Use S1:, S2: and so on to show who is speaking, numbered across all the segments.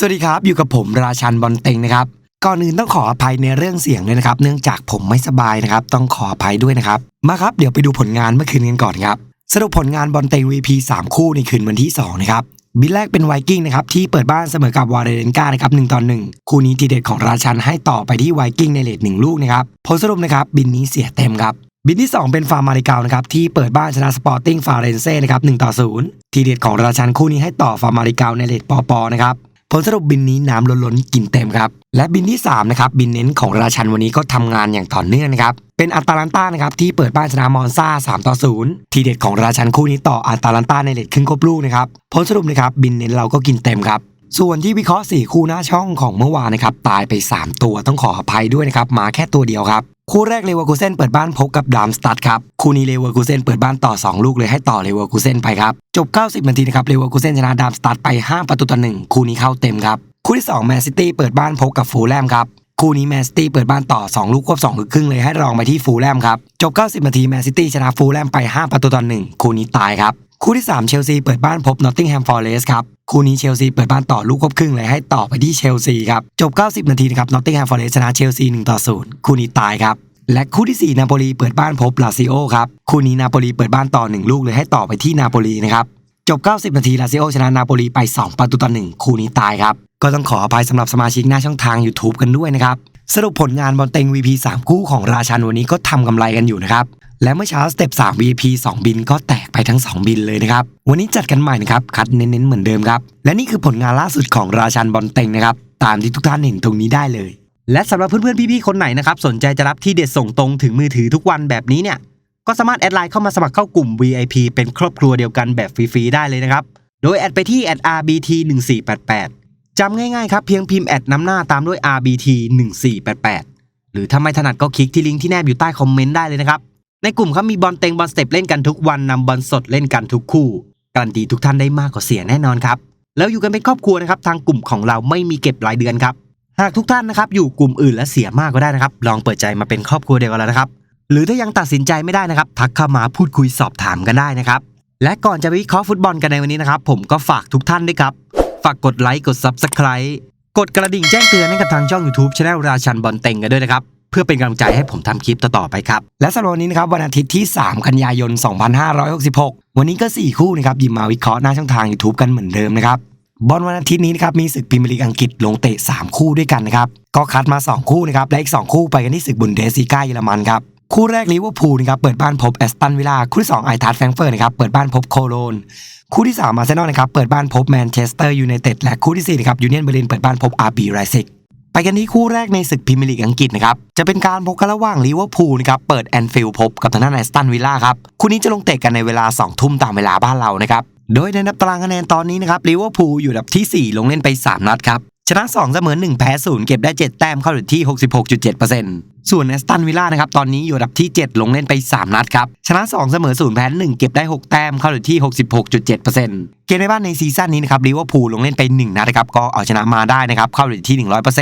S1: สวัสดีครับ อยู่กับผมราชันบอลเต็งนะครับก่อนอื่นต้องขออภัยในเรื่องเสียงเลยนะครับ เนื่องจากผมไม่สบายนะครับ ต้องขออภัยด้วยนะครับ มาครับ เดี๋ยวไปดูผลงานเมื่อคืนกันก่อนครับ สรุปผลงานบอลเต็ง VP 3 คู่ในคืนวันที่ 2 นะครับ บินแรกเป็นไวกิ้งนะครับ ที่เปิดบ้านเสมอกับวาเรนกานะครับ1ต่อ1คู่นี้ทีเด็ดของราชันให้ต่อไปที่ไวกิ้งในเลทหนึ่งลูกนะครับผลสรุปนะครับบินนี้เสียเต็มครับบินที่ 2 เป็นฟาร์มาริกานะครับที่เปิดบ้านชนะสปอร์ติ้งฟาเรนเซ่นะครับ1ต่อ0ทีเด็ดของราชันคู่นี้ให้ต่อฟาร์มาริกาในเลทปอปอนะครับ ผลสรุปบินนี้น้ำล้นๆกินเต็มครับ และบินที่3นะครับบินเน้นของราชันวันนี้ก็ทำงานอย่างต่อเนื่องนะครับเป็นอัตาลันต้านะครับที่เปิดบ้านชนะมอนซา3ต่อ0ทีเด็ดของราชันคู่นี้ต่ออัตาลันต้าในเลทครึ่งครบลูกนะครับผลสรุปนะครับบินเน้นเราก็กินเต็มครับส่วนที่วิเคราะห์4คู่หน้าช่องของเมื่อวานนะครับตายไป 3 ตัวต้องขออภัยด้วยนะครับมาแค่ตัวเดียวครับ คู่แรกเลเวอร์คูเซนเปิดบ้านพบกับดามสตัดครับ คู่นี้เลเวอร์คูเซนเปิดบ้านต่อ 2 ลูกเลยให้ต่อเลเวอร์คูเซนไปครับ จบ 90 นาทีนะครับเลเวอร์คูเซนชนะดามสตัดไป 5 ประตูต่อ1คู่นี้เข้าเต็มครับ คู่ที่2แมนซิตี้เปิดบ้านพบกับฟูลแลมครับ คู่นี้แมนซิตี้เปิดบ้านต่อ 2 ลูกควบ2ลูกครึ่งเลยให้รองไปที่ฟูลแลมครับ จบ 90 นาทีแมนซิตี้ชนะฟูลแลมไป 5 ประตูต่อ1คู่นี้ตายครับ คู่ที่ 3 เชลซีเปิดบ้านพบนอตติงแฮมฟอร์เรสครับ คู่นี้เชลซีเปิดบ้านต่อลูกควบครึ่งเลยให้ต่อไปที่เชลซีครับ จบ 90 นาทีนะครับนอตติงแฮมฟอร์เรสชนะเชลซี1ต่อ0คู่นี้ตายครับ และคู่ที่ 4 นาโปลีเปิดบ้านพบลาซิโอครับ คู่นี้นาโปลีเปิดบ้านต่อ 1 ลูกเลยให้ต่อไปที่นาโปลีนะครับ จบ 90 นาทีลาซิโอชนะนาโปลีไป 2 ประตูต่อ 1 คู่นี้ตายครับ ก็ต้องขออภัยสำหรับสมาชิกหน้าช่องทาง YouTube กันด้วยนะครับสรุปผลงานบอลเต็ง VP 3 คู่ของราชันวันนี้ก็ทำกำไรกันอยู่นะครับ และเมื่อเช้าสเต็ป3 VP 2 บินก็แตกไปทั้ง 2 บินเลยนะครับ วันนี้จัดกันใหม่นะครับ คัดเน้นๆเหมือนเดิมครับ และนี่คือผลงานล่าสุดของราชันบอลเต็งนะครับ ตามที่ทุกท่านเห็นตรงนี้ได้เลย
S2: และสำหรับเพื่อนๆพี่ๆคนไหนนะครับ สนใจจะรับที่เด็ดส่งตรงถึงมือถือทุกวันแบบนี้เนี่ย ก็สามารถแอดไลน์เข้ามาสมัครเข้ากลุ่ม VIP เป็นครอบครัวเดียวกันแบบฟรีๆได้เลยนะครับ โดยแอดไปที่ @RBT 1488จำง่ายๆครับเพียงพิมพ์แอดนำหน้าตามด้วย RBT 1488หรือถ้าไม่ถนัดก็คลิกที่ลิงก์ที่แนบอยู่ใต้คอมเมนต์ได้เลยนะครับ ในกลุ่มเขามีบอลเต็งบอลสเต็ปเล่นกันทุกวันนำบอลสดเล่นกันทุกคู่การันตีทุกท่านได้มากกว่าเสียแน่นอนครับแล้วอยู่กันเป็นครอบครัวนะครับทางกลุ่มของเราไม่มีเก็บรายเดือนครับหากทุกท่านนะครับอยู่กลุ่มอื่นและเสียมากก็ได้นะครับ ลองเปิดใจมาเป็นครอบครัวเดียวกันแล้วนะครับ หรือถ้ายังตัดสินใจไม่ได้นะครับ ทักเข้ามาพูดคุยสอบถามกันได้นะครับ และก่อนจะไปวิเคราะห์ฟุตบอลกันในวันนี้นะครับ ผมก็ฝากทุกท่านด้วยครับ ฝากกดไลค์กด Subscribe กดกระดิ่งแจ้งเตือนให้กับทางช่อง YouTube c h anel ราชันบอลเต็งกันด้วยนะครับ เพื่อเป็นกำลังใจให้ผมทำคลิปต่อๆไปครับ
S1: และสำหรับวันนี้นะครับวันอาทิตย์ที่ 3 กันยายน 2566 วันนี้ก็ 4 คู่นะครับหยิบมาวิเคราะห์หน้าช่องทาง YouTube กันเหมือนเดิมนะครับบอลวันอาทิตย์นี้นะครับมีศึกพรีเมียร์ลีกอังกฤษลงเตะ 3 คู่ด้วยกันนะครับก็คัดมา 2 คู่นะครับและอีก 2 คู่ไปกันที่ศึกบุนเดสซีกาเยอรมันครับคู่แรกลิเวอร์พูลนะครับเปิดบ้านพบแอสตันวิลล่าคู่ที่2ไอทัสแฟรงเฟิร์ตนะครับเปิดบ้านพบโคโลนคู่ที่3อาร์เซนอลนะครับเปิดบ้านพบแมนเชสเตอร์ยูไนเต็ดและคู่ที่4นะครับยูเนียนเบอร์ลินเปิดบ้านพบอาร์บีไรซิก ไปกันที่คู่แรกในศึกพรีเมียร์ลีกอังกฤษนะครับ จะเป็นการพบกันระหว่างลิเวอร์พูลนะครับ เปิดแอนฟิลด์พบกับทางด้านแอสตันวิลล่าครับ คู่นี้จะลงเตะกันในเวลา 2 ทุ่มตามเวลาบ้านเรานะครับ โดยในนับตารางคะแนนตอนนี้นะครับลิเวอร์พูลอยู่อันดับที่ 4 ลงเล่นไป 3 นัดครับ ชนะ 2 เสมอ 1 แพ้ 0 เก็บได้ 7 แต้มเข้าอยู่ที่ 66.7%ส่วนแอสตันวิลล่านะครับตอนนี้อยู่อันดับที่ 7 ลงเล่นไป 3 นัดครับ ชนะ 2 เสมอ 0 แพ้ 1 เก็บได้ 6 แต้มเข้าอยู่ที่ 66.7%เกมในบ้านในซีซั่นนี้นะครับลิเวอร์พูลลงเล่นไป 1 นัดนะครับก็เอาชนะมาได้นะครับเข้าอยู่ที่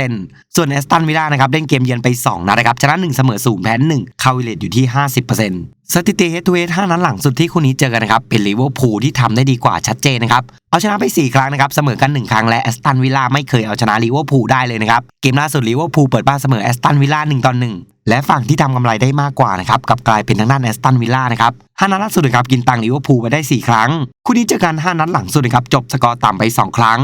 S1: 100%ส่วนแอสตันวิลล่านะครับเล่นเกมเยือนไป 2 นัดนะครับชนะ 1 เสมอ 0 แพ้ 1 เข้าวิเลตอยู่ที่ 50% สถิติเฮดทูเฮด5นัดหลังสุดที่คู่นี้เจอกันนะครับ เป็นลิเวอร์พูลที่ทำได้ดีกว่าชัดเจนนะครับ เอาชนะไป 4 ครั้งนะครับ เสมอกัน 1 ครั้งและแอสตันวิลล่าไม่เคยเอาชนะลิเวอร์พูลได้เลยนะครับ เกมล่าสุดลิเวอร์พูลเปิดบ้านเสมอแอสตันวิลล่า1ต่อ1และฝั่งที่ทำกำไรได้มากกว่านะครับกลับกลายเป็นทางด้านแอสตันวิลล่านะครับห้านัดล่าสุดนะครับกินตังลิเวอร์พูลไปได้ 4 ครั้ง คู่นี้เจอกัน5นัดหลังสุดนะครับจบสกอร์ต่ำไป 2 ครั้ง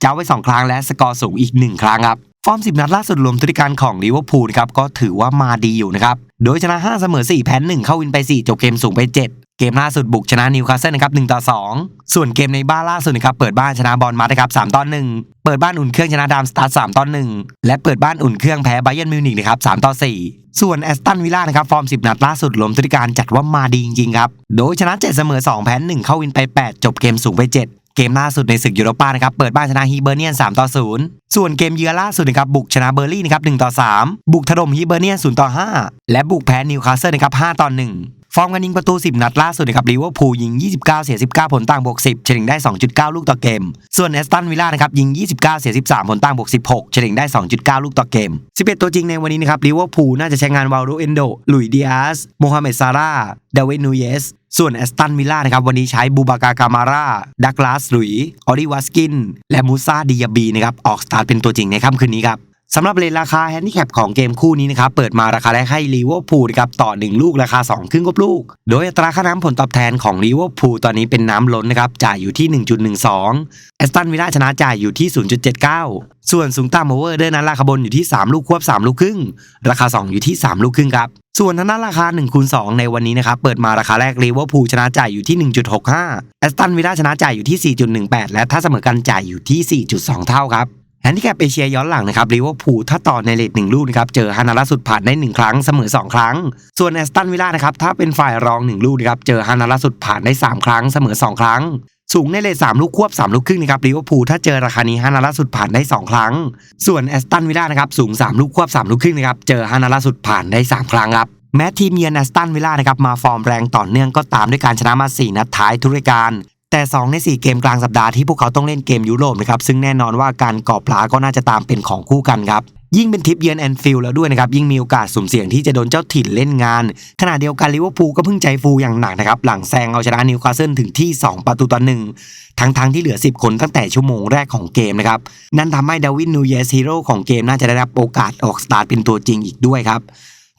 S1: เจ้าไว้ 2 ครั้งและสกอร์สูงอีก 1 ครั้งครับ ฟอร์ม 10 นัดล่าสุดรวมธุรการของลิเวอร์พูลครับก็ถือว่ามาดีอยู่นะครับ โดยชนะ 5 เสมอ 4 แพ้ 1 เข้าวินไป 4 จบเกมสูงไป 7 เกมล่าสุดบุกชนะนิวคาสเซิลนะครับ1ต่อ 2 ส่วนเกมในบ้านล่าสุดนะครับเปิดบ้านชนะบอลมานะครับ3ต่อ 1 เปิดบ้านอุ่นเครื่องชนะดามสตาร์3ต่อ 1 และเปิดบ้านอุ่นเครื่องแพ้ไบเยนมิวนิกนะครับ3ต่อ 4 ส่วนแอสตันวิลล่านะครับฟอร์ม 10 นัดล่าสุดรวมธุรการจัดว่ามาดีจริงๆครับ โดยชนะ 7 เสมอ 2 แพ้ 1 เข้าวินไป 8 จบเกมสูงไป 7 เกมล่าสุดในศึกยูโรปานะครับเปิดบ้านชนะฮีเบอร์เนียน 3 ต่อ 0 ส่วนเกมเยือล่าสุดนะครับบุกชนะเบอร์ลี่นะครับ1ต่อ 3 บุกถล่มฮีเบอร์เนียน 0 ต่อ 5 และบุกแพ้นิวคาสเซิลนะครับ5ต่อ 1ฟอร์มการยิงประตู 10 นัดล่าสุดนะครับลิเวอร์พูลยิง 29 เสีย 19 ผลต่างบวก 10 เฉลี่ยได้ 2.9 ลูกต่อเกม ส่วนแอสตันวิลล่านะครับยิง 29 เสีย 13 ผลต่างบวก 16 เฉลี่ยได้ 2.9 ลูกต่อเกม 11 ตัวจริงในวันนี้นะครับลิเวอร์พูลน่าจะใช้งานวาลโดเอนโดลุยดิอาสโมฮัมเหม็ดซาร่าห์ดวิดนูเยส ส่วนแอสตันวิลล่านะครับวันนี้ใช้บูบากากามาร่าดักลาสหลุยออริวัสกิน และมูซาดิยาบีนะครับออกสตาร์ทเป็นตัวจริงในค่ำคืนนี้ครับ สำหรับเลนราคาแฮนดิแคปของเกมคู่นี้นะครับเปิดมาราคาแรกให้ลีเวอร์พูลนะครับต่อ 1 ลูกราคา 2 ครึ่งกบลูก โดยอัตราค่าน้ำผลตอบแทนของลีเวอร์พูลตอนนี้เป็นน้ำล้นนะครับจ่ายอยู่ที่ 1.12แอสตันวิลล่าชนะจ่ายอยู่ที่ 0.79 ส่วนสูงต่ำโอเวอร์เดอร์นั้นราคาบนอยู่ที่ 3 ลูกควบ 3 ลูกครึ่ง ราคา 2 อยู่ที่ 3 ลูกครึ่งครับส่วนทางด้านราคา1คูณ2ในวันนี้นะครับเปิดมาราคาแรกลีเวอร์พูลชนะจ่ายอยู่ที่ 1.65แอสตันวิลล่าชนะจ่ายอยู่ที่ 4.18 และถ้าเสมอกันจ่ายอยู่ที่ 4.2 เท่าครับ แฮนดิแคปเอเชียย้อนหลังนะครับลีเวอร์พูลถ้าต่อในเลทหนึ่งลูกนะครับเจอฮานาล่าสุดผ่านได้ 1 ครั้งเสมอ 2 ครั้ง ส่วนแอสตันวิลล่านะครับถ้าเป็นฝ่ายรอง 1 ลูกนะครับเจอฮานาล่าสุดผ่านได้ 3 ครั้งเสมอ 2 ครั้ง สูงในเลท3ลูกควบ 3 ลูกครึ่งนะครับลิเวอร์พูลถ้าเจอราคานี้ฮานาล่าสุดผ่านได้ 2 ครั้ง ส่วนแอสตันวิลล่านะครับสูง 3 ลูกควบ 3 ลูกครึ่งนะครับเจอฮานาล่าสุดผ่านได้ 3 ครั้งครับแม้ทีมเยือนแอสตันวิลล่านะครับมาฟอร์มแรงต่อเนื่องก็ตามด้วยการชนะมา 4 นัดท้ายทุกรายการ แต่ 2 ใน 4 เกมกลางสัปดาห์ที่พวกเขาต้องเล่นเกมยุโรปนะครับซึ่งแน่นอนว่าการกอบพลาก็น่าจะตามเป็นของคู่กันครับยิ่งเป็นทริปเยือนแอนฟิลด์แล้วด้วยนะครับ ยิ่งมีโอกาสสุ่มเสี่ยงที่จะโดนเจ้าถิ่นเล่นงาน ขณะเดียวกันลิเวอร์พูลก็เพิ่งใจฟูอย่างหนักนะครับ หลังแซงเอาชนะนิวคาสเซิลถึงที่ 2 ประตูต่อหนึ่งทั้งๆทที่เหลือ 10 คนตั้งแต่ชั่วโมงแรกของเกมนะครับ นั่นทำให้ดาวินนูเยสฮีโร่ของเกมน่าจะได้รับโอกาสออกสตาร์ทเป็นตัวจริงอีกด้วยครับ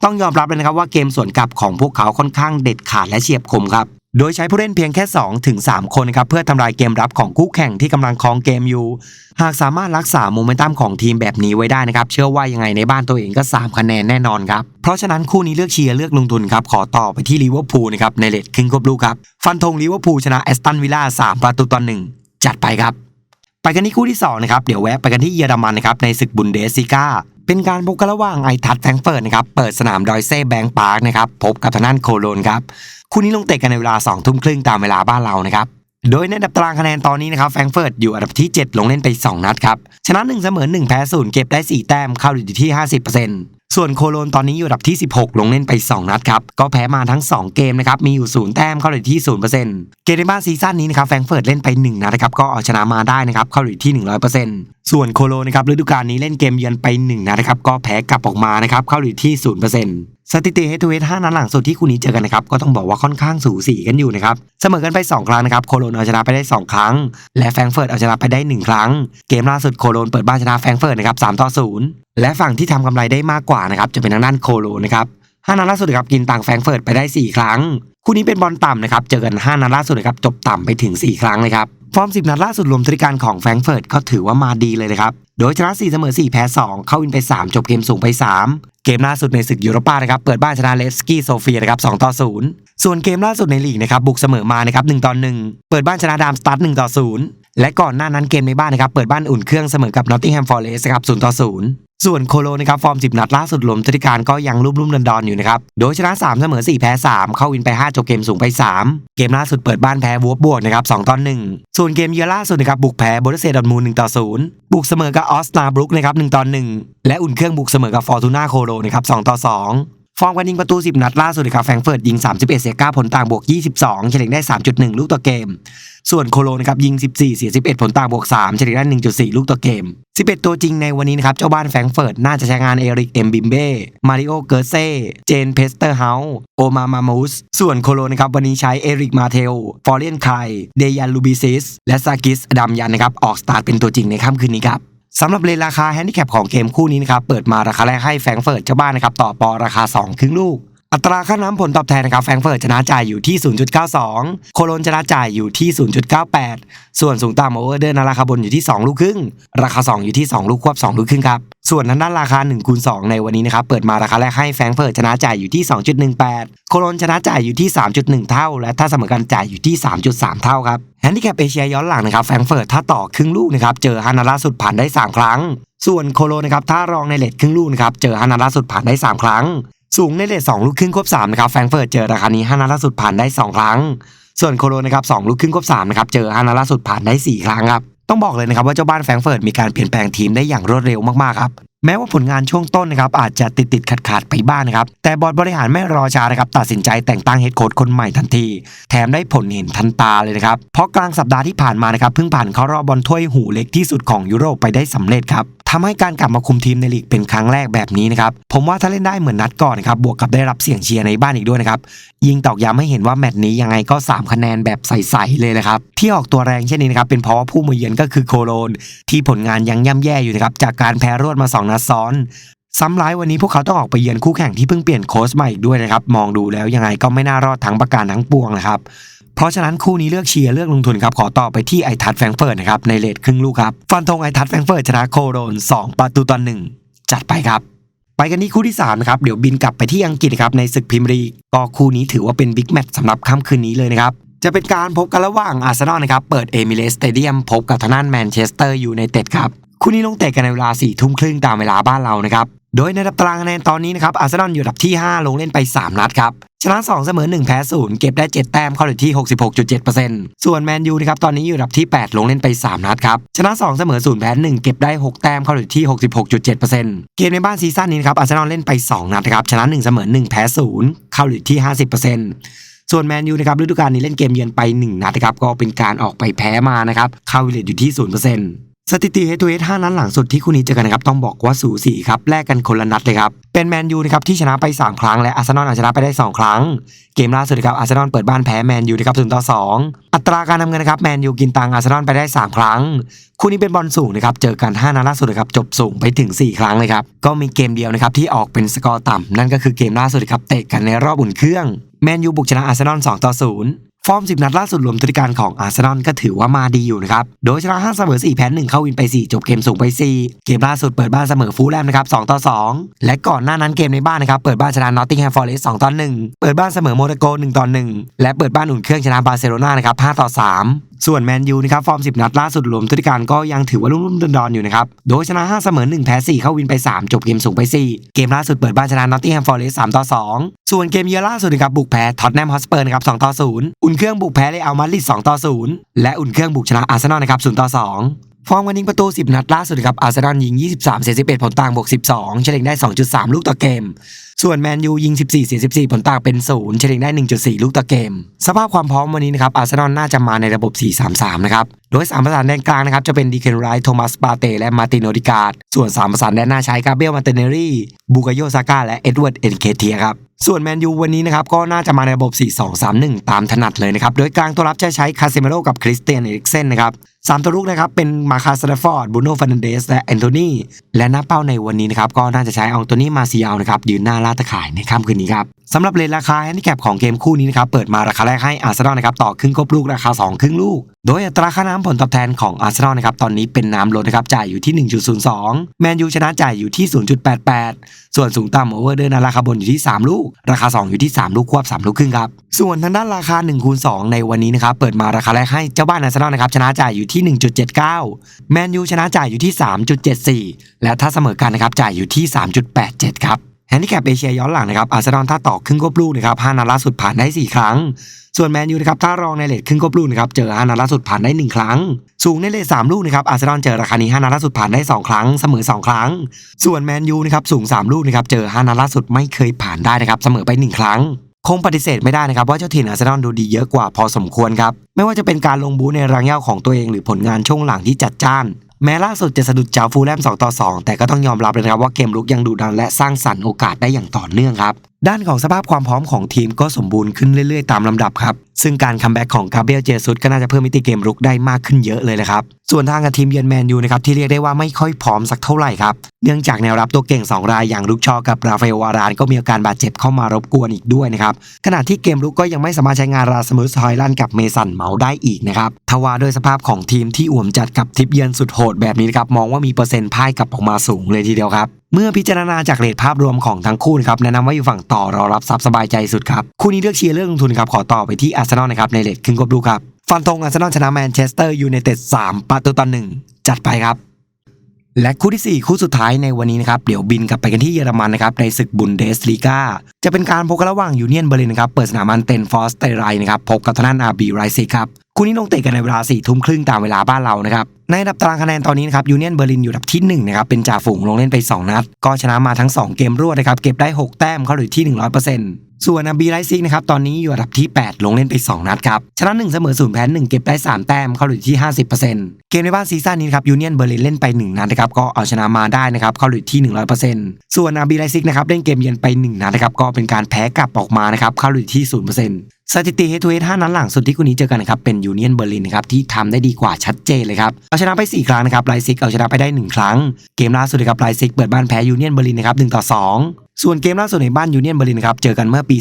S1: ต้องยอมรับเลยนะครับว่าเกมสวนกลับของพวกเขาค่อนข้างเด็ดขาดและเฉียบคมครับ โดยใช้ผู้เล่นเพียงแค่2ถึง3คนนะครับเพื่อทำลายเกมรับของคู่แข่งที่กำลังครองเกมอยู่ หากสามารถรักษาโมเมนตัมของทีมแบบนี้ไว้ได้นะครับ เชื่อว่ายังไงในบ้านตัวเองก็ 3 คะแนนแน่นอนครับ เพราะฉะนั้นคู่นี้เลือกเชียร์เลือกลงทุนครับขอต่อไปที่ลิเวอร์พูลนะครับในเลทครึ่งคบลูกครับ ฟันธงลิเวอร์พูลชนะแอสตันวิลล่า3ประตูต่อหนึ่งจัดไปครับไปกันที่คู่ที่2นะครับเดี๋ยวแวะไปกันที่เยอรมันนะครับในศึกบุนเดสซิก้าเป็นการพบกันระหว่างไอทัดแฟงเฟิร์ตนะครับ เปิดสนามดอยเซ่แบงค์พาร์คนะครับ พบกับทางด้านโคโลนครับ คู่นี้ลงเตะกันในเวลา2ทุ่มครึ่งตามเวลาบ้านเรานะครับ โดยในดับตารางคะแนนตอนนี้นะครับแฟงเฟิร์ตอยู่อันดับที่ 7 ลงเล่นไป 2 นัดครับ ชนะ1เสมอ1แพ้0เก็บได้ 4 แต้มเข้าอยู่ที่ 50% ส่วนโคโลนตอนนี้อยู่อันดับที่ 16 ลงเล่นไป 2 นัดครับ ก็แพ้มาทั้ง 2 เกมนะครับ มีอยู่ 0 แต้มเข้าอยู่ที่ 0%เกมในบ้านซีซั่นนี้นะครับ แฟรงเฟิร์ตเล่นไป 1 นัดนะครับ ก็เอาชนะมาได้นะครับ เข้าอยู่ที่ 100%ส่วนโคโลนะครับฤดูกาลนี้เล่นเกมเยือนไป 1 นัดนะครับ ก็แพ้กลับออกมานะครับ เข้าอยู่ที่ 0% สถิติเฮทูเฮด5นัดหลังสุดที่คู่นี้เจอกันนะครับก็ต้องบอกว่าค่อนข้างสูสีกันอยู่นะครับเสมอกันไป 2 ครั้งนะครับโคโลนเอาชนะไปได้ 2 ครั้ง และแฟงเฟิร์ตเอาชนะไปได้ 1 ครั้ง เกมล่าสุดโคโลนเปิดบ้านชนะแฟงเฟิร์ตนะครับ3ต่อ0และฝั่งที่ทำกำไรได้มากกว่านะครับจะเป็นทางด้านโคโลนะครับ5นัดล่าสุดนะครับกินตังแฟงเฟิร์ตไปได้ 4 ครั้ง คู่นี้เป็นบอลต่ำนะครับเจอกัน5นัดล่าสุดนะครับจบต่ำไปถึง 4 ครั้งเลยครับฟอร์ม 10 นัดล่าสุดรวมสถิการของแฟงเฟิร์ตก็ถือว่ามาดีเลยนะครับ โดยชนะ 4 เสมอ 4 แพ้ 2 เข้าวินไป 3 จบเกมสูงไป 3 เกมล่าสุดในศึกยูโรปานะครับเปิดบ้านชนะเลสกี้โซเฟียนะครับ2ต่อ0ส่วนเกมล่าสุดในลีกนะครับบุกเสมอมานะครับ1ต่อ1เปิดบ้านชนะดามสตัด1ต่อ0และก่อนหน้านั้นเกมในบ้านนะครับเปิดบ้านอุ่นเครื่องเสมอกับนอตติงแฮมฟอร์เรสครับ0ต่อ0 ส่วนโคโลนะครับฟอร์ม 10 นัดล่าสุดหลมสถิติการก็ยังรุ่มรุ่มดอนดอนอยู่นะครับ โดยชนะ 3 เสมอ 4 แพ้ 3 เข้าวินไป 5 จบเกมสูงไป 3 เกมล่าสุดเปิดบ้านแพ้วูบบวกนะครับ2ต่อ1ส่วนเกมเยือล่าสุดนะครับบุกแพ้โบรเซดอนมูล1ต่อ0บุกเสมอกับออสนาบรุกนะครับ1ต่อ1และอุ่นเครื่องบุกเสมอกับฟอร์ตูน่าโคโลนะครับ2ต่อ2 ฟอร์มการยิงประตู 10 นัดล่าสุดนะครับแฟรงเฟิร์ตยิง 31 เสีย9ผลต่างบวก 22 เฉลี่ยได้ 3.1 ลูกต่อเกม ส่วนโคโลนะครับยิง 14 เสีย 11 ผลต่างบวก 3 เฉลี่ยได้ 1.4 ลูกต่อเกม 11 ตัวจริงในวันนี้นะครับ เจ้าบ้านแฟรงเฟิร์ตน่าจะใช้งานเอริก เอ็มบิมเบ้ มาริโอ เกอร์เซ่ เจน เพสเตอร์เฮาส์โอมา มามูส ส่วนโคโลนะครับวันนี้ใช้เอริก มาเทล ฟอร์เรนไคเดยัน ลูบิซิส และซากิสดัมยันนะครับออกสตาร์ทเป็นตัวจริงในค่ำคืนนี้ครับ สำหรับเลนราคาแฮนดิแคปของเกมคู่นี้นะครับเปิดมาราคาแรกให้แฟงเฟิร์ตเจ้าบ้านนะครับต่อปอราคา 2 ครึ่งลูก อัตราค่าน้ำผลตอบแทนนะครับแฟงเฟิร์ตชนะจ่ายอยู่ที่ 0.92 โคโลนชนะจ่ายอยู่ที่ 0.98 ส่วนสูงตามโอเวอร์เดอร์นะราคาบนอยู่ที่ 2 ลูกครึ่ง ราคา 2 อยู่ที่ 2 ลูกควบ 2 ลูกครึ่งครับ ส่วนทางด้านราคา1คูณ2ในวันนี้นะครับเปิดมาราคาแรกให้แฟงเฟิร์ตชนะจ่ายอยู่ที่ 2.18 โคโลนชนะจ่ายอยู่ที่ 3.1 เท่า และถ้าเสมอกันจ่ายอยู่ที่ 3.3 เท่าครับแฮนดิแคปเอเชียย้อนหลังนะครับแฟงเฟิร์ตถ้าต่อครึ่งลูกนะครับเจอฮานาล่าสุดผ่านได้ 3 ครั้ง ส่วนโคโลนะครับถ้ารองในเลทครึ่งลูกนะครับเจอฮานาล่าสุดผ่านได้ 3 ครั้ง สูงในเลท2ลูกครึ่งควบ3นะครับแฟงเฟิร์ตเจอราคานี้ฮานาล่าสุดผ่านได้ 2 ครั้ง ส่วนโคโลนะครับ2ลูกครึ่งควบ3นะครับเจอฮานาล่าสุดผ่านได้ 4 ครั้งครับ ต้องบอกเลยนะครับว่าเจ้าบ้านแฟรงเฟิร์ตมีการเปลี่ยนแปลงทีมได้อย่างรวดเร็วมากๆครับแม้ว่าผลงานช่วงต้นนะครับอาจจะติดติดขัดขาดไปบ้างนะครับ แต่บอร์ดบริหารไม่รอช้านะครับตัดสินใจแต่งตั้งเฮดโค้ชคนใหม่ทันที แถมได้ผลเห็นทันตาเลยนะครับ เพราะกลางสัปดาห์ที่ผ่านมานะครับเพิ่งผ่านเข้ารอบบอลถ้วยหูเล็กที่สุดของยุโรปไปได้สำเร็จครับ ททำให้การกลับมาคุมทีมในลีกเป็นครั้งแรกแบบนี้นะครับผมว่าถ้าเล่นได้เหมือนนัดก่อนนะครับบวกกับได้รับเสียงเชียร์ในบ้านอีกด้วยนะครับยิงตอกย้ำให้เห็นว่าแมตช์นี้ยังไงก็ 3 คะแนนแบบใสๆเลยนะครับที่ออกตัวแรงเช่นนี้นะครับเป็นเพราะว่าผู้มาเยือนก็คือโคโลน ที่ผลงานยังย่ำแย่อยู่นะครับจากการแพ้รวดมา 2นัดซ้อนซ้ำร้ายวันนี้พวกเขาต้องออกไปเยือนคู่แข่งที่เพิ่งเปลี่ยนโค้ชใหม่อีกด้วยนะครับ มองดูแล้วยังไงก็ไม่น่ารอดทั้งประการทั้งปวงนะครับ เพราะฉะนั้นคู่นี้เลือกเชียร์เลือกลงทุนครับขอต่อไปที่ไอทัดแฟงเฟิร์ตนะครับในเลทครึ่งลูกครับฟันธงไอทัดแฟงเฟิร์ตชนะโคโรน2 ประตูต่อหนึ่งจัดไปครับ ไปกันที่คู่ที่3นะครับเดี๋ยวบินกลับไปที่อังกฤษนะครับในศึกพรีเมียร์ลีกก็คู่นี้ถือว่าเป็นบิ๊กแมตช์สำหรับค่ำคืนนี้เลยนะครับจะเป็นการพบกันระหว่างอาร์เซนอลนะครับเปิดเอมิเรสสเตเดียมพบกับทางด้านแมนเชสเตอร์ยูไนเต็ดครับ คู่นี้ลงเตะกันในเวลา4ี่ทุ่มครึ่งตามเวลาบ้านเรานะครับ โดยในดับตารางคะแนนตอนนี้นะครับอาร์เซนอลอยู่ดับที่ 5 ลงเล่นไป 3 นัดครับ ชนะ 2 เสมอ 1 แพ้0เก็บได้ 7 แต้มเข้าอยู่ที่ 66.7%ส่วนแมนยูนะครับตอนนี้อยู่ดับที่ 8 ลงเล่นไป 3 นัดครับ ชนะ 2 เสมอ0แพ้1เก็บได้ 6 แต้มเข้าอยู่ที่ 66.7%เกมในบ้านซีซั่นนี้นะครับอาร์เซนอลเล่นไป 2 นัดครับชนะ1เสมอ1แพ้0เข้าอยู่ที่ 50%ส่วนแมนยูนะครับฤดูกาลนี้เล่นเกมเยือนไป 1 นัดนะครับก็เป็นการออกไปแพ้มานะครับเข้าวิเลตอยู่ที่ 0% สถิติ head to head 5นัดหลังสุดที่คู่นี้เจอกันนะครับต้องบอกว่าสูสีครับแลกกันคนละนัดเลยครับเป็นแมนยูนะครับที่ชนะไป 3 ครั้งและอาร์เซนอลชนะไปได้ 2 ครั้ง เกมล่าสุดนะครับอาร์เซนอลเปิดบ้านแพ้แมนยูนะครับ0ต่อ2อัตราการทำเงินนะครับแมนยูกินตังอาร์เซนอลไปได้ 3 ครั้ง คู่นี้เป็นบอลสูงนะครับเจอกัน5นัดล่าสุดนะครับจบสูงไปถึง 4 ครั้งเลยครับก็มีเกมเดียวนะครับที่ออกเป็นสกอร์ต่ำนั่นก็คือเกมล่าสุดครับเตะกันในรอบอุ่นเครื่องแมนยูบุกชนะอาร์เซนอล2ต่อ0 ฟอร์ม 10 นัดล่าสุดรวมตริการของอาร์เซนอลก็ถือว่ามาดีอยู่นะครับ โดยชนะ5เสมอ4แพ้1เข้าวินไป 4 จบเกมสูงไป 4 เกมล่าสุดเปิดบ้านเสมอฟูลแลมนะครับ2ต่อ 2 และก่อนหน้านั้นเกมในบ้านนะครับ เปิดบ้านชนะนอตติงแฮมฟอร์เรสต์2ต่อ 1 เปิดบ้านเสมอโมนาโก1ต่อ 1 และเปิดบ้านอุ่นเครื่องชนะบาร์เซโลนานะครับ5ต่อ 3 ส่วนแมนยูนะครับฟอร์ม 10 นัดล่าสุดรวมทุกการก็ยังถือว่ารุ่มๆดอนๆอยู่นะครับ โดยชนะ5เสมอ1แพ้4เข้าวินไป 3 จบเกมสูงไป 4 เกมล่าสุดเปิดบ้านชนะนอตติงแฮมฟอร์เรสต์3ต่อ 2 ส่วนเกมเยือนล่าสุดนะครับบุกแพ้ท็อตแนมฮอสเปอร์นะครับ2ต่อ 0 อุ่นเครื่องบุกแพ้เรอัลมาดริด2ต่อ 0 และอุ่นเครื่องบุกชนะอาร์เซนอลนะครับ0ต่อ 2 ฟอร์มการยิงประตู 10 นัดล่าสุดครับอาร์เซนอลยิง 23 เสีย 11 ผลต่างบวก 12 เฉลี่ยได้ 2.3 ลูกต่อเกม ส่วนแมนยูยิง 14 เสีย 14 ผลต่างเป็น 0 เฉลี่ยได้ 1.4 ลูกต่อเกม สภาพความพร้อมวันนี้นะครับอาร์เซนอลน่าจะมาในระบบ 4-3-3 นะครับ โดย 3 ประสานแดนกลางนะครับจะเป็นดีเคนไรท์โทมัสปาเต และมาร์ตินโอดิการ์ดส่วน 3 ประสานแดนหน้าใช้กาเบรียลมาเตเนรี่บูกาโยซาก้าและเอ็ดเวิร์ดเอ็นเคเทียครับส่วนแมนยูวันนี้นะครับก็น่าจะมาในระบบ 4-2-3-1 ตามถนัดเลยนะครับ โดยกลางตัวรับจะใช้คาเซเมโรกับคริสเตียนเอริกเซนนะครับ สามตัวลุกนะครับเป็นมาคาสเตฟอร์ดบูโน่ฟันเดสและแอนโทนีและหน้าเป้าในวันนี้นะครับก็น่าจะใช้อองโตนีมาซิยาลนะครับยืนหน้าล่าตะข่ายในค่ำคืนนี้ครับสำหรับเลนราคาแฮนดิแคปของเกมคู่นี้นะครับเปิดมาราคาแรกให้อาร์เซนอลนะครับต่อครึ่งครบลูกราคา 2 ครึ่งลูกโดยอัตราค่าน้ำผลตอบแทนของอาร์เซนอลนะครับตอนนี้เป็นน้ำลดนะครับจ่ายอยู่ที่ 1.02 แมนยูชนะจ่ายอยู่ที่ 0.88 ส่วนสูงต่ำโอเวอร์เดินราคาบนอยู่ที่ 3 ลูก ราคา 2 อยู่ที่ 3 ลูกควบ 3 ลูกครึ่งครับ ส่วนทางด้านราคา1คูณ2ในวันนี้นะครับเปิดมาราคาแรกให้เจ้าบ้านอาร์เซนอลนะครับชนะจ่ายอยู่ที่ 1.79 แมนยูชนะจ่ายอยู่ที่ 3.74 และถ้าเสมอกันนะครับจ่ายอยู่ที่ 3.87 ครับ แฮนดิแคปเอเชียย้อนหลังนะครับอาร์เซนอลถ้าต่อครึ่งกบลูกนะครับ5นัดล่าสุดผ่านได้ 4 ครั้ง ส่วนแมนยูนะครับถ้ารองในเลทครึ่งกบลูกนะครับเจอ5นัดล่าสุดผ่านได้ 1 ครั้ง สูงในเลท3ลูกนะครับอาร์เซนอลเจอราคานี้5นัดล่าสุดผ่านได้ 2 ครั้งเสมอ 2 ครั้ง ส่วนแมนยูนะครับสูง 3 ลูกนะครับเจอ5นัดล่าสุดไม่เคยผ่านได้นะครับเสมอไป 1 ครั้งคงปฏิเสธไม่ได้นะครับว่าเจ้าถิ่นอาร์เซนอลดูดีเยอะกว่าพอสมควรครับ ไม่ว่าจะเป็นการลงบูในรังเหย้าของตัวเองหรือผลงานช่วงหลังที่จัดจ้าน แม้ล่าสุดจะสะดุดเจ้าฟูลแลม2ต่อ2 แต่ก็ต้องยอมรับเลยนะครับว่าเกมลุกยังดุดันและสร้างสรรค์โอกาสได้อย่างต่อเนื่องครับ ด้านของสภาพความพร้อมของทีมก็สมบูรณ์ขึ้นเรื่อยๆ ตามลำดับครับ ซึ่งการคัมแบ็กของคาเบรียลเจซุสก็น่าจะเพิ่มมิติเกมรุกได้มากขึ้นเยอะเลยแหละครับ ส่วนทางกับทีมเยือนแมนยูนะครับที่เรียกได้ว่าไม่ค่อยพร้อมสักเท่าไหร่ครับ เนื่องจากแนวรับตัวเก่ง 2 รายอย่างลุกชอกับราฟาเอลวารานก็มีอาการบาดเจ็บเข้ามารบกวนอีกด้วยนะครับ ขณะที่เกมรุกก็ยังไม่สามารถใช้งานราสมุสฮอยลันกับเมสันเมาได้อีกนะครับ ทว่าด้วยสภาพของทีมที่อ่วมจัดกับทิปเยือนสุดโหดแบบนี้นะครับมองว่ามีเปอร์เซ็นต์พ่ายกลับออกมาสูงเลยทีเดียวครับ เมื่อพิจารณาจากเรทภาพรวมของทั้งคู่นะครับแนะนำว่าอยู่ฝั่งต่อรอรับทรัพย์สบายใจสุดครับคู่นี้เลือกเชียร์เรื่องลงทุนครับขอต่อไปที่อาร์เซนอลนะครับในเลทครึ่งกบดูครับฟันธงอาร์เซนอลชนะแมนเชสเตอร์ยูไนเต็ด3ประตูต่อหนึ่งจัดไปครับ และคู่ที่ 4 คู่สุดท้ายในวันนี้นะครับ เดี๋ยวบินกลับไปกันที่เยอรมันนะครับในศึกบุนเดสลีกาจะเป็นการพบกันระหว่างยูเนียนเบอร์ลินนะครับเปิดสนามอันเตนฟอสเตไรนะครับพบกับทางด้านอาร์บีไรซิครับคู่นี้ลงเตะกันในเวลา4ทุ่มครึ่งตามเวลาบ้านเรานะครับในอันดับตารางคะแนนตอนนี้นะครับยูเนียนเบอร์ลินอยู่อันดับที่1นะครับเป็นจ่าฝูงลงเล่นไป 2 นัด ก็ชนะมาทั้ง 2 เกมรวดนะครับเก็บได้ 6 แต้มเข้าอยู่ที่ 100% ส่วนอาบีไลซิกนะครับตอนนี้อยู่อันดับที่ 8 ลงเล่นไป 2 นัดครับชนะ1เสมอ0แพ้1เก็บได้ 3 แต้มเข้าอยู่ที่ 50%เกมในบ้านซีซั่นนี้ครับยูเนียนเบอร์ลินเล่นไป 1 นัดนะครับก็เอาชนะมาได้นะครับเข้าอยู่ที่ 100%ส่วนอาบีไลซิกนะครับเล่นเกมเยือนไป 1 นัดนะครับก็เป็นการแพ้กลับออกมานะครับเข้าอยู่ที่ 0%สถิติเฮทูเฮด5นัดหลังสุดที่คู่นี้เจอกันนะครับเป็นยูเนียนเบอร์ลินนะครับที่ทำได้ดีกว่าชัดเจนเลยครับเอาชนะไป 4 ครั้งนะครับไลซิกเอาชนะไปได้ 1 ครั้ง เกมล่าสุดนะครับไลซิกเปิดบ้านแพ้ยูเนียนเบอร์ลินนะครับ1ต่อ2 ส่วนเกมล่าสุดในบ้านยูเนียนเบอร์ลินครับ เจอกันเมื่อปี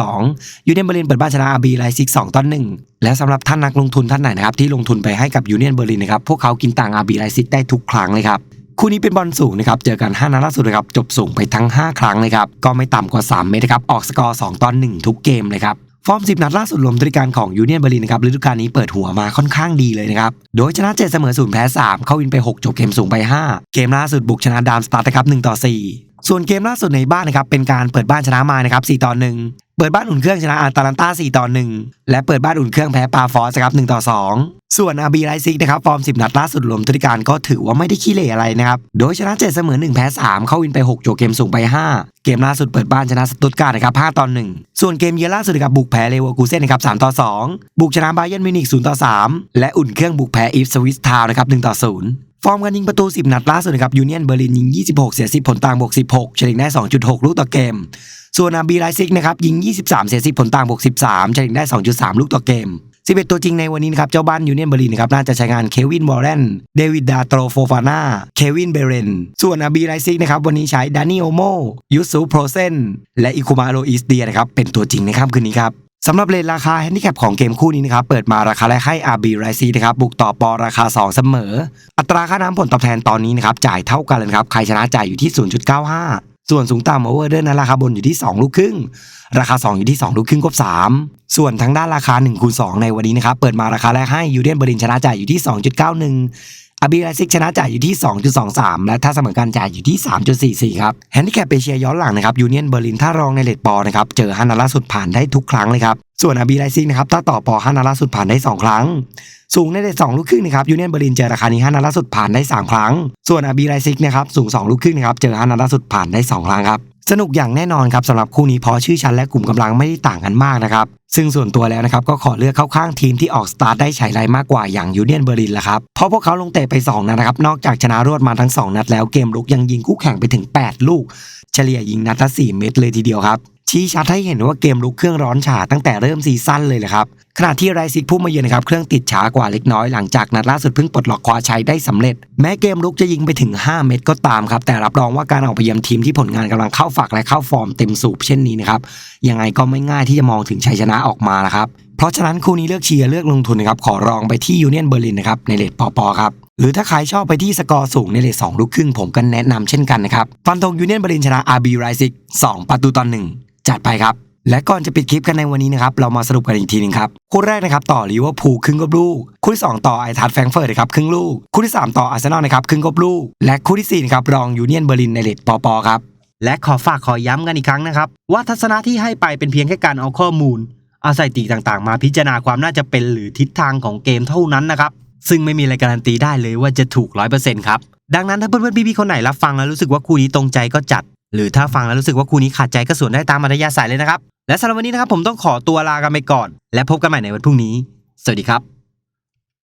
S1: 2022 ยูเนียนเบอร์ลินเปิดบ้านชนะอาบีไลซิก2ต่อ1และสำหรับท่านนักลงทุนท่านไหนนะครับที่ลงทุนไปให้กับยูเนียนเบอร์ลินนะครับพวกเขากินต่างอาบีไลซิกได้ทุกครั้งเลยครับคู่นี้เป็นบอลสูงนะครับเจอกัน5นัดล่าสุดนะครับจบสูงไปทั้ง 5 ครั้งเลยครับก็ไม่ต่ำกว่า 3 เมตรนะครับออกสกอร์2ต่อ1ทุกเกมเลยครับฟอร์ม 10 นัดล่าสุดรวมตริการของยูเนียนเบอร์ลินนะครับฤดูกาลนี้เปิดหัวมาค่อนข้างดีเลยนะครับ โดยชนะ7เสมอ0แพ้ 3 เข้าวินไป 6 จบเกมสูงไป 5 เกมล่าสุดบุกชนะดามสตาร์นะครับ1ต่อ4 ส่วนเกมล่าสุดในบ้านนะครับเป็นการเปิดบ้านชนะมานะครับ4ต่อ1เปิดบ้านอุ่นเครื่องชนะอาตาลันตา4ต่อ1และเปิดบ้านอุ่นเครื่องแพ้ปาฟอสครับ1ต่อ2 ส่วนอาบีไลซิกนะครับฟอร์ม 10 นัดล่าสุดรวมตุริการก็ถือว่าไม่ได้ขี้เหร่อะไรนะครับโดยชนะ 7 เสมอ 1 แพ้ 3 เข้าวินไป 6 โจเกมสูงไป 5 เกมล่าสุดเปิดบ้านชนะสตุตการ์ดนะครับ5ต่อ1ส่วนเกมเยือนล่าสุดนะครับบุกแพ้เลเวอร์กูเซ่นนะครับ3ต่อ2บุกชนะบาเยิร์นมิวนิก0ต่อ3และอุ่นเครื่องบุกแพ้อีฟสวิสทาวนะครับ1ต่อ0 ฟอร์มการยิงประตู 10 นัดล่าสุดนะครับยูเนียนเบอร์ลินยิง 26 เสีย 10 ผลต่างบวก 16 เฉลี่ยได้ 2.6 ลูกต่อเกม ส่วนอาบีไลซิกนะครับยิง 23 เสีย 10 ผลต่างบวก 13 เฉลี่ยได้ 2.3 ลูกต่อเกม 11 ตัวจริงในวันนี้นะครับเจ้าบ้านยูเนียนเบอร์ลินนะครับน่าจะใช้งานเควินวอร์เรนเดวิดดาโตรโฟฟาน่าเควินเบเรน ส่วนอาบีไลซิกนะครับวันนี้ใช้ดานิโอโมยูซูโพรเซนและอิคุมาโรอิสเดียนะครับเป็นตัวจริงในค่ำคืนนี้ครับ สำหรับเลทราคาแฮนดิแคปของเกมคู่นี้นะครับ เปิดมาราคาแรกให้ RB r i c นะครับ บุกต่อปอราคา 2 เสมอ อัตราค่าน้ำผลตอบแทนตอนนี้นะครับ จ่ายเท่ากันเลยครับ ใครชนะจ่ายอยู่ที่ 0.95 ส่วนสูงต่ำโอเวอร์เดอร์นะราคาบนอยู่ที่ 2 ลูกครึ่ง ราคา 2 อยู่ที่ 2 ลูกครึ่งกบ3 ส่วนทางด้านราคา1คูณ2ในวันนี้นะครับ เปิดมาราคาแรกให้ยูเดนเบอร์ลินชนะจ่ายอยู่ที่ 2.91 อาบีไลซิกชนะจ่ายอยู่ที่ 2.23 และถ้าเสมอการจ่ายอยู่ที่ 3.44 ครับแฮนดิแคปเปเชียย้อนหลังนะครับยูเนียนเบอร์ลินถ้ารองในเลทปอนะครับเจอฮันนาล่าสุดผ่านได้ทุกครั้งเลยครับส่วนอาบีไลซิกนะครับถ้าต่อปอฮันนาล่าสุดผ่านได้ 2 ครั้ง สูงในเลท2ลูกครึ่งนะครับยูเนียนเบอร์ลินเจอราคานี้ฮันนาล่าสุดผ่านได้ 3 ครั้ง ส่วนอาบีไลซิกนะครับสูง2ลูกครึ่งนะครับเจอฮันนาล่าสุดผ่านได้ 2 ครั้งครับ สนุกอย่างแน่นอนครับสำหรับคู่นี้เพราะชื่อชั้นและกลุ่มกำลังไม่ได้ต่างกันมากนะครับ ซึ่งส่วนตัวแล้วนะครับก็ขอเลือกเข้าข้างทีมที่ออกสตาร์ทได้ฉายไรมากกว่าอย่างยูเนียนเบอร์ลินละครับเพราะพวกเขาลงเตะไป 2 นัดนะครับนอกจากชนะรวดมาทั้ง 2 นัดแล้วเกมลุกยังยิงคู่แข่งไปถึง 8 ลูก เฉลี่ยยิงนัดละ4เม็ดเลยทีเดียวครับ ชี้ชัดให้เห็นว่าเกมลุกเครื่องร้อนฉาตั้งแต่เริ่มซีซั่นเลยแหละครับขณะที่ไรซิกผู้มาเยือนนะครับเครื่องติดช้ากว่าเล็กน้อยหลังจากนัดล่าสุดเพิ่งปลดล็อกคว้าชัยได้สำเร็จ แม้เกมลุกจะยิงไปถึง 5 เม็ดก็ตามครับ แต่รับรองว่าการออกไปเยือนทีมที่ผลงานกำลังเข้าฝักและเข้าฟอร์มเต็มสูบเช่นนี้นะครับยังไงก็ไม่ง่ายที่จะมองถึงชัยชนะออกมาละครับเพราะฉะนั้นคู่นี้เลือกเชียร์เลือกลงทุนนะครับขอรองไปที่ยูเนียนเบอร์ลินนะครับในเลทปอปอครับหรือถ้าใครชอบไปที่สกอร์สูงในเลท2ลูกครึ่งผมก็แนะนำเช่นกันนะครับฟันธงยูเนียนเบอร์ลินชนะอาร์บีไรซิก2ประตูต่อหนึ่ง จัดไปครับ และก่อนจะปิดคลิปกันในวันนี้นะครับ เรามาสรุปกันอีกทีหนึงครับคู่แรกนะครับต่อลิเวอร์พูลครึ่งกบลูก คู่ที่ 2 ต่อไอทัดแฟรงเฟิร์ตครับครึ่งลูก คู่ที่ 3 ต่ออาร์เซนอลนะครับครึ่งกบลูก และคู่ที่4นะครับรองยูเนียนเบอร์ลินในเลทปอปอครับ
S2: และขอฝากขอย้ำกันอีกครั้งนะครับ ว่าทัศนะที่ให้ไปเป็นเพียงแค่การเอาข้อมูล เอาสถิติต่างๆ มาพิจารณาความน่าจะเป็นหรือทิศทางของเกมเท่านั้นนะครับ ซึ่งไม่มีอะไรการันตีได้เลยว่าจะถูก 100%ครับ ดังนั้นถ้าเพื่อนๆพี่ๆคนไหนรับฟังแล้วรู้สึกว่าคู่นี้ตรงใจก็จัด หรือถ้าฟังแล้วรู้สึกว่าคู่นี้ขาดใจก็ส่วนได้ตามอัธยาศัยเลยนะครับ และสำหรับวันนี้นะครับผมต้องขอตัวลากันไปก่อน และพบกันใหม่ในวันพรุ่งนี้ สวัสดีครับ